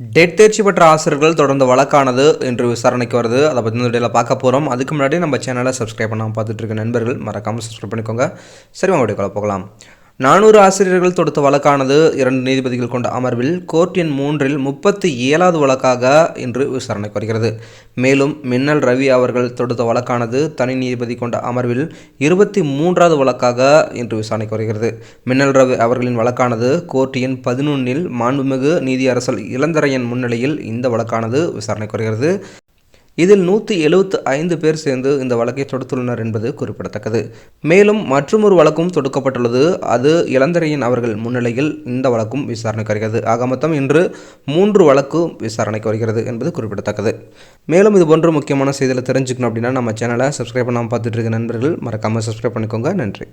Dead தேர்ச்சி பெற்ற ஆசிரியர்கள் தொடர்ந்து வழக்கானது என்று விசாரணைக்கு வருது. அதை பற்றி இந்த வீடியோவில் பார்க்க போகிறோம் அதுக்கு முன்னாடி நம்ம சேனலை சப்ஸ்கிரைப் பண்ணாமல் பார்த்துட்டு இருக்க நண்பர்கள் மறக்காமல் சப்ஸ்கிரைப் பண்ணிக்கோங்க. சரி உங்களுடைய கொலை போகலாம். நானூறு ஆசிரியர்கள் தொடுத்த வழக்கானது இரண்டு நீதிபதிகள் கொண்ட அமர்வில் கோர்ட் எண் மூன்றில் முப்பத்தி ஏழாவது வழக்காக இன்று விசாரணைக்கு வருகிறது. மேலும் மின்னல் ரவி அவர்கள் தொடுத்த வழக்கானது தனி நீதிபதி கொண்ட அமர்வில் இருபத்தி மூன்றாவது வழக்காக இன்று விசாரணைக்கு வருகிறது. மின்னல் ரவி அவர்களின் வழக்கானது கோர்ட் எண் பதினொன்னில் மாண்புமிகு நீதியரசர் இளந்தரையன் முன்னிலையில் இந்த வழக்கானது விசாரணைக்கு வருகிறது. இதில் நூற்றி எழுபத்து ஐந்து பேர் சேர்ந்து இந்த வழக்கை தொடுத்துள்ளனர் என்பது குறிப்பிடத்தக்கது. மேலும் மற்றொரு வழக்கும் தொடுக்கப்பட்டுள்ளது. அது இளந்தரையன் அவர்கள் முன்னிலையில் இந்த வழக்கும் விசாரணைக்கு வருகிறது. ஆக மொத்தம் இன்று மூன்று வழக்கு விசாரணைக்கு வருகிறது என்பது குறிப்பிடத்தக்கது. மேலும் இது போன்ற முக்கியமான செய்திகளை தெரிஞ்சுக்கணும் அப்படின்னா நம்ம சேனலை சப்ஸ்கிரைப் பண்ணாமல் பார்த்துட்டு இருக்க நண்பர்கள் மறக்காமல் சப்ஸ்கிரைப் பண்ணிக்கோங்க. நன்றி.